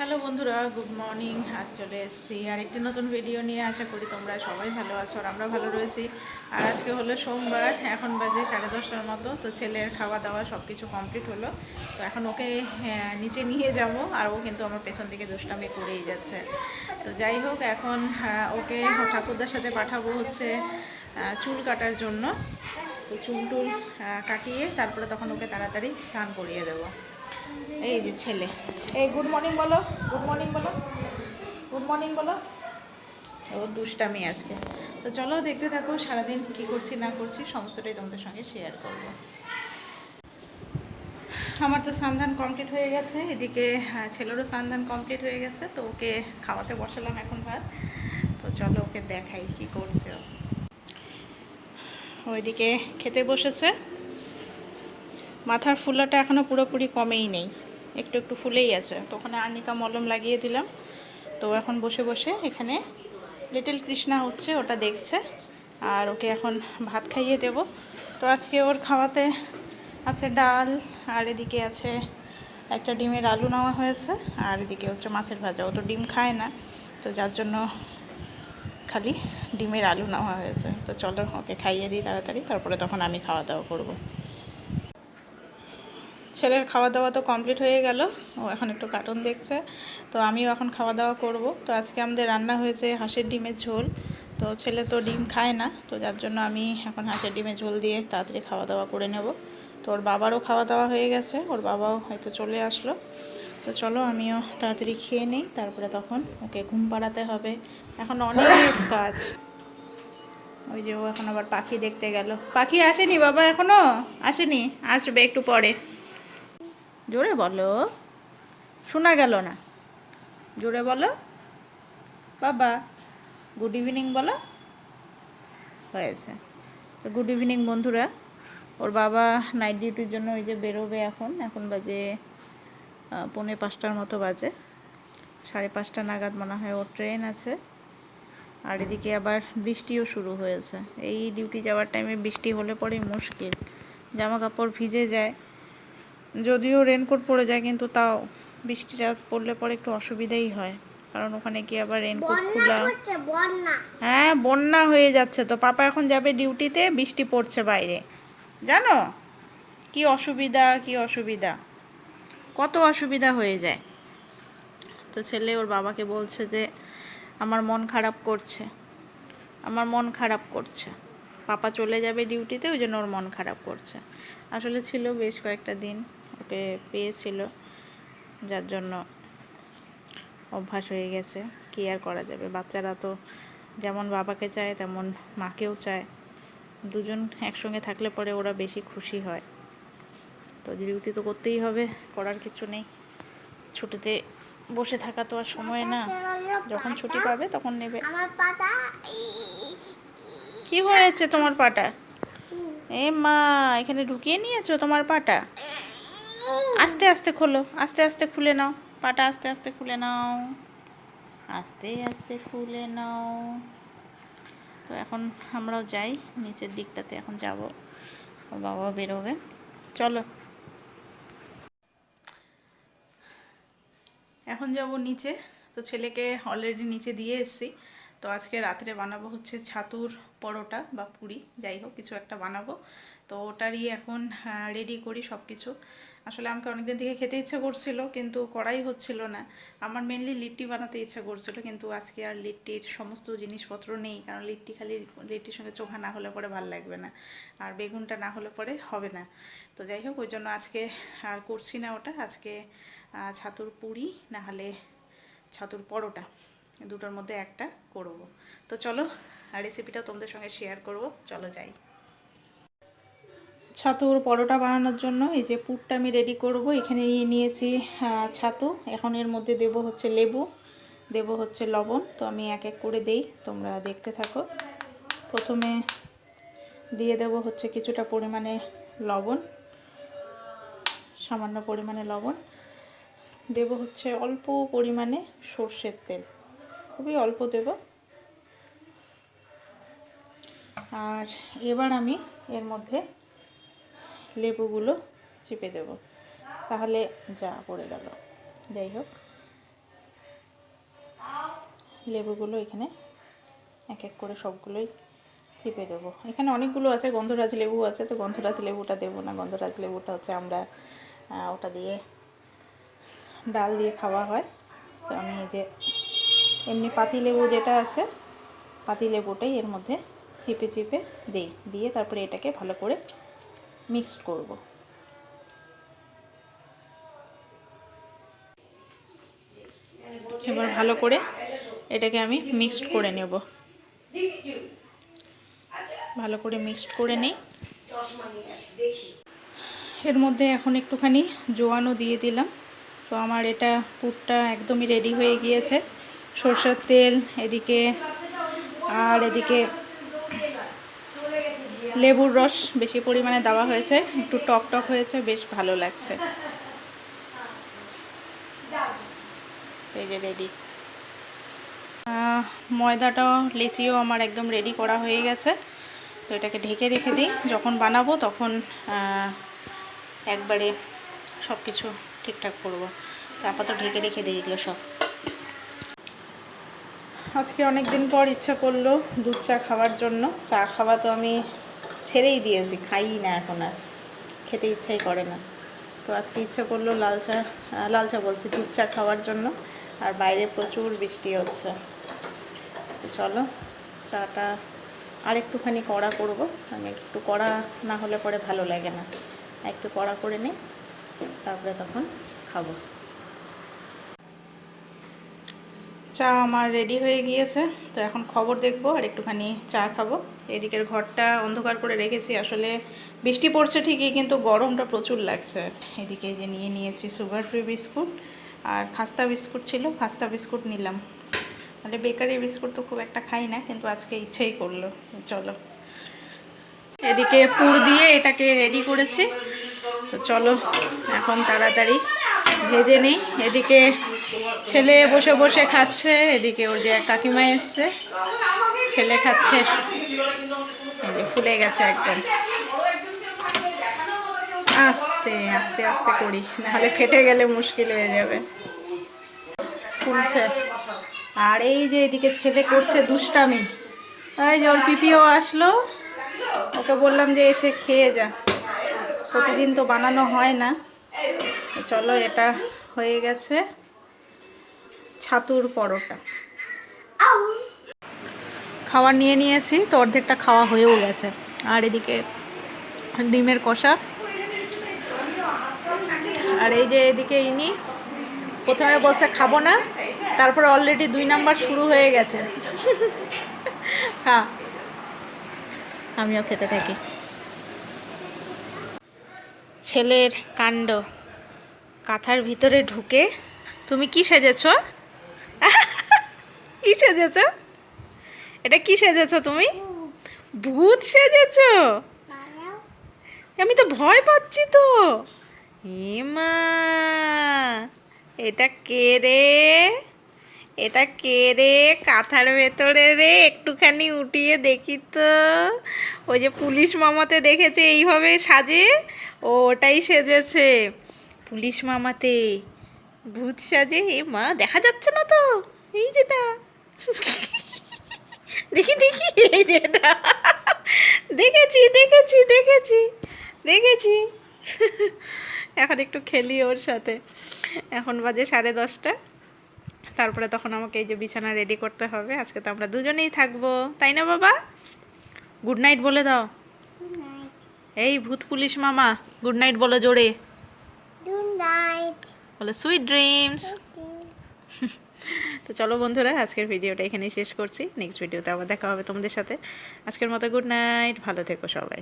Hello বন্ধুরা good morning. আজ চলে এসেছি আর একটি নতুন ভিডিও নিয়ে। আশা করি তোমরা সবাই ভালো আছো আর আমরা ভালো রয়েছি। আর আজকে হলো সোমবার এখন বাজে সাড়ে দশটার মতো। তো ছেলের খাওয়া দাওয়া সব কিছু কমপ্লিট হলো। তো এখন ওকে হ্যাঁ, নিচে নিয়ে যাব। আর ও কিন্তু আমার পেছন দিকে দুষ্টামি করেই যাচ্ছে। তো যাই হোক এখন ওকে ঠাকুরদার সাথে পাঠাবো হচ্ছে চুল কাটার জন্য। তো চুল টুল কাটিয়ে তারপরে তখন ওকে তাড়াতাড়ি স্নান করিয়ে দেবো। এই যে ছেলে। এই গুড মর্নিং বলো গুড মর্নিং বলো গুড মর্নিং বলো। ও দুষ্টামি আজকে। তো চলো দেখতে থাকো সারাদিন কি করছি, না করছি, সমস্তটাই তোমাদের সঙ্গে শেয়ার করব। আমার তো সান্ধান কমপ্লিট হয়ে গেছে, এদিকে ছেলেরও সান্ধান কমপ্লিট হয়ে গেছে, তো ওকে খাওয়াতে বসালাম এখন ভাত। তো চলো ওকে দেখাই কি করছে। ওইদিকে খেতে বসেছে। মাথার ফুলাটা এখনও পুরোপুরি কমেই নেই। একটু একটু ফুলেই আছে। তো ওখানে আর্নিকা মলম লাগিয়ে দিলাম। তো এখন বসে বসে এখানে লিটল কৃষ্ণা হচ্ছে, ওটা দেখছে। আর ওকে এখন ভাত খাইয়ে দেব। তো আজকে ওর খাওয়াতে আছে ডাল, আর এদিকে আছে একটা ডিমের আলু নেওয়া হয়েছে, আর এদিকে হচ্ছে মাছের ভাজা। ও তো ডিম খায় না, তো যার জন্য খালি ডিমের আলু নেওয়া হয়েছে। তো চলো ওকে খাইয়ে দিই তাড়াতাড়ি, তারপরে তখন আমি খাওয়া দাওয়া করব। ছেলের খাওয়া দাওয়া তো কমপ্লিট হয়ে গেল। ও এখন একটু কার্টুন দেখছে। তো আমিও এখন খাওয়া দাওয়া করব। তো আজকে আমাদের রান্না হয়েছে হাঁসের ডিমের ঝোল। তো ছেলে তো ডিম খায় না। তো যার জন্য আমি এখন হাঁসের ডিমের ঝোল দিয়ে তাড়াতাড়ি খাওয়া দাওয়া করে নেব। তো ওর বাবারও খাওয়া দাওয়া হয়ে গেছে। ওর বাবাও হয়তো চলে আসলো। তো চলো আমিও তাড়াতাড়ি খেয়ে নিই। তারপরে তখন ওকে ঘুম পাড়াতে হবে। এখন অনেক কাজ। ওই যে ও এখন আবার পাখি দেখতে গেল। পাখি আসেনি বাবা এখনও? আসেনি? আসবে একটু পরে। জোরে বলো। শোনা গেল না। জোরে বলো। বাবা গুড ইভিনিং বলো। হয়েছে। তো গুড ইভিনিং বন্ধুরা, ওর বাবা নাইট ডিউটির জন্য ওই যে বেরোবে এখন। এখন বাজে পৌনে পাঁচটার মতো বাজে। সাড়ে পাঁচটা নাগাদ মনে হয় ওর ট্রেন আছে। আর এদিকে আবার বৃষ্টিও শুরু হয়েছে। এই ডিউটি যাওয়ার টাইমে বৃষ্টি হলে পরে মুশকিল। জামা কাপড় ভিজে যায়। যদিও রেনকোট পরে যায় কিন্তু তাও বৃষ্টিটা পড়লে পরে একটু অসুবিধাই হয়। কারণ ওখানে কি আবার রেনকোট খোলা। হ্যাঁ বন্যা হয়ে যাচ্ছে তো। পাপা এখন যাবে ডিউটিতে বৃষ্টি পড়ছে বাইরে। জানো? কি অসুবিধা কি অসুবিধা। কত অসুবিধা হয়ে যায়। তো ছেলে ওর বাবাকে বলছে যে আমার মন খারাপ করছে। আমার মন খারাপ করছে। পাপা চলে যাবে ডিউটিতে ওই জন্য ওর মন খারাপ করছে। আসলে ছিল বেশ কয়েকটা দিন। ওকে পেয়েছিল, যার জন্য অভ্যাস হয়ে গেছে। কি আর করা যাবে? বাচ্চারা তো যেমন বাবাকে চায়, তেমন মাকেও চায়। দুজন একসঙ্গে থাকলে পরে ওরা বেশি খুশি হয়। তো ডিউটি তো করতেই হবে, করার কিছু নেই। ছুটিতে বসে থাকা তো আর সময় না। যখন ছুটি পাবে তখন নেবে। কি হয়েছে তোমার পাটা? এ মা, এখানে ঢুকিয়ে নিয়েছো তোমার পাটা? আস্তে আস্তে খোলো, আস্তে আস্তে খুলে নাও, পাটা আস্তে আস্তে খুলে নাও, আস্তে আস্তে খুলে নাও। তো এখন আমরাও যাই, নিচের দিকটাতে এখন যাব, বাবা বেরোবে। চলো। এখন যাব নিচে, তো ছেলেকে অলরেডি নিচে দিয়ে এসেছি। তো আজকে রাত্রে বানাবো হচ্ছে ছাতুর পরোটা বা পুরি, যাই হোক, কিছু একটা বানাবো। তো ওটারই এখন রেডি করি সব কিছু আসলে আমাকে অনেকদিন থেকে খেতে ইচ্ছে করছিল, কিন্তু করাই হচ্ছিল না। আমার মেনলি লিট্টি বানাতে ইচ্ছে করছিল, কিন্তু আজকে আর লিট্টির সমস্ত জিনিসপত্র নেই, কারণ লিট্টি খালি লিট্টির সঙ্গে চোখা না হলে পরে ভালো লাগবে না, আর বেগুনটা না হলে পরে হবে না। তো যাই হোক, ওই জন্য আজকে আর করছি না ওটা। আজকে ছাতুর পুরি, না হলে ছাতুর পরোটা। দুটোর মধ্যে একটা করব। তো চলো রেসিপিটা তোমাদের সঙ্গে শেয়ার করব। চলো যাই। ছাতুর পরোটা বানানোর জন্য এই যে পুরটা আমি রেডি করব। এখানে নিয়ে নিয়েছি ছাতু। এখন এর মধ্যে দেব হচ্ছে লেবু, দেব হচ্ছে লবণ। তো আমি এক এক করে দেই, তোমরা দেখতে থাকো। প্রথমে দিয়ে দেব হচ্ছে কিছুটা পরিমাণে লবণ, সামান্য পরিমাণে লবণ। দেব হচ্ছে অল্প পরিমাণে সর্ষের তেল। খুবই অল্প দেব। আর এবার আমি এর মধ্যে লেবুগুলো চিপে দেব। তাহলে যা পড়ে গেল। যাই হোক, লেবুগুলো এখানে এক এক করে সবগুলোই চিপে দেবো। এখানে অনেকগুলো আছে, গন্ধরাজ লেবু আছে, তো গন্ধরাজ লেবুটা দেবো না। গন্ধরাজ লেবুটা হচ্ছে আমরা ওটা দিয়ে ডাল দিয়ে খাওয়া হয়। তো আমি এই যে এমনি পাতি লেবু যেটা আছে পাতি লেবুটাই এর মধ্যে চিপে চিপে দিই, দিয়ে তারপরে এটাকে ভালো করে মিক্সড করব। এবার ভালো করে এটাকে আমি মিক্সড করে নেব। ভালো করে মিক্সড করে নিই। এর মধ্যে এখন একটুখানি জোয়ানও দিয়ে দিলাম। তো আমার এটা পুরটা একদমই রেডি হয়ে গিয়েছে। সরষের তেল, এদিকে আর এদিকে লেবুর রস বেশি পরিমাণে দেওয়া হয়েছে। একটু টক টক হয়েছে, বেশ ভালো লাগছে। রেডি ময়দাটাও লেচিও আমার একদম রেডি করা হয়ে গেছে। তো এটাকে ঢেকে রেখে দিই। যখন বানাবো তখন একবারে সব কিছু ঠিকঠাক করব। তো আপাতত ঢেকে রেখে দিই এগুলো সব। আজকে অনেক দিন পর ইচ্ছা করল দুধ চা খাওয়ার জন্য। চা খাওয়া তো আমি ছেড়েই দিয়েছি খাই না এখন আর। খেতে ইচ্ছাই করে না। তো আজকে ইচ্ছা করল লাল চা লাল চা বলছি, দুধ চা খাওয়ার জন্য। আর বাইরে প্রচুর বৃষ্টি হচ্ছে। চলো, চাটা আর একটুখানি কড়া করব। আমি একটু কড়া না হলে পরে ভালো লাগে না। একটু কড়া করে নিই, তারপরে তখন খাব। চা আমার রেডি হয়ে গিয়েছে, তো এখন খবর দেখব আর একটুখানি চা খাব। এদিকের ঘরটা অন্ধকার করে রেখেছি, আসলে বৃষ্টি পড়ছে ঠিকই, কিন্তু গরমটা প্রচুর লাগছে। এদিকে যে নিয়ে নিয়েছি সুগার ফ্রি বিস্কুট আর খাস্তা বিস্কুট ছিল, খাস্তা বিস্কুট নিলাম। মানে বেকারি বিস্কুট তো খুব একটা খাই না, কিন্তু আজকে ইচ্ছেই করল, চলো। এদিকে পুর দিয়ে এটাকে রেডি করেছি, তো চলো, এখন তাড়াতাড়ি ভেজে নিই। এদিকে ছেলে বসে বসে খাচ্ছে, এদিকে ওর যে কাকিমা এসছে। ছেলে খাচ্ছে। ফুলে গেছে একদম। আস্তে আস্তে আস্তে করি, নাহলে ফেটে গেলে মুশকিল হয়ে যাবে। ফুলছে। আর এই যে এদিকে ছেলে করছে দুষ্টামি। এই যে ওর পিপিও আসলো। ওকে বললাম যে এসে খেয়ে যা। প্রতিদিন তো বানানো হয় না। চলো, এটা হয়ে গেছে ছাতুর পরোটা। খাবার নিয়ে নিয়েছি, তো অর্ধেকটা খাওয়া হয়েও গেছে। আর এদিকে ডিমের কষা। আর এই যে এদিকে ইনি প্রথমে বলছে, খাব না। তারপরে অলরেডি দুই নাম্বার শুরু হয়ে গেছে। হ্যাঁ আমিও খেতে থাকি। ছেলের কাণ্ড। কাঁথার ভিতরে ঢুকে তুমি কি সেজেছ? কি সেজেছ? এটা কি সেজেছ তুমি? ভূত সেজেছ? আমি তো ভয় পাচ্ছি তো। মা, এটা কে রে? এটা কে রে? কাঁথার ভেতরে রে? একটুখানি উঠিয়ে দেখি তো। ওই যে পুলিশ মামাতে দেখেছে, এইভাবে সাজে? ও, ওটাই সেজেছে। পুলিশ মামাতে ভূত সাজে? এ মা, দেখা যাচ্ছে না তো? এই যেটা। দেখি দেখি, এই যেটা। দেখেছি দেখেছি দেখেছি দেখেছি। এখন একটু খেলি ওর সাথে। এখন বাজে সাড়ে দশটা। তারপরে তখন আমাকে এই যে বিছানা রেডি করতে হবে। আজকে তো আমরা দুজনেই থাকব। তাই না বাবা? গুড নাইট বলে দাও। এই ভূত পুলিশ মামা গুড নাইট বলো জোরে. বলো সুইট ড্রিমস তো চলো বন্ধুরা আজকের ভিডিওটা এখানেই শেষ করছি। নেক্সট ভিডিওতে আবার দেখা হবে তোমাদের সাথে। আজকের মতো গুড নাইট ভালো থেকো সবাই।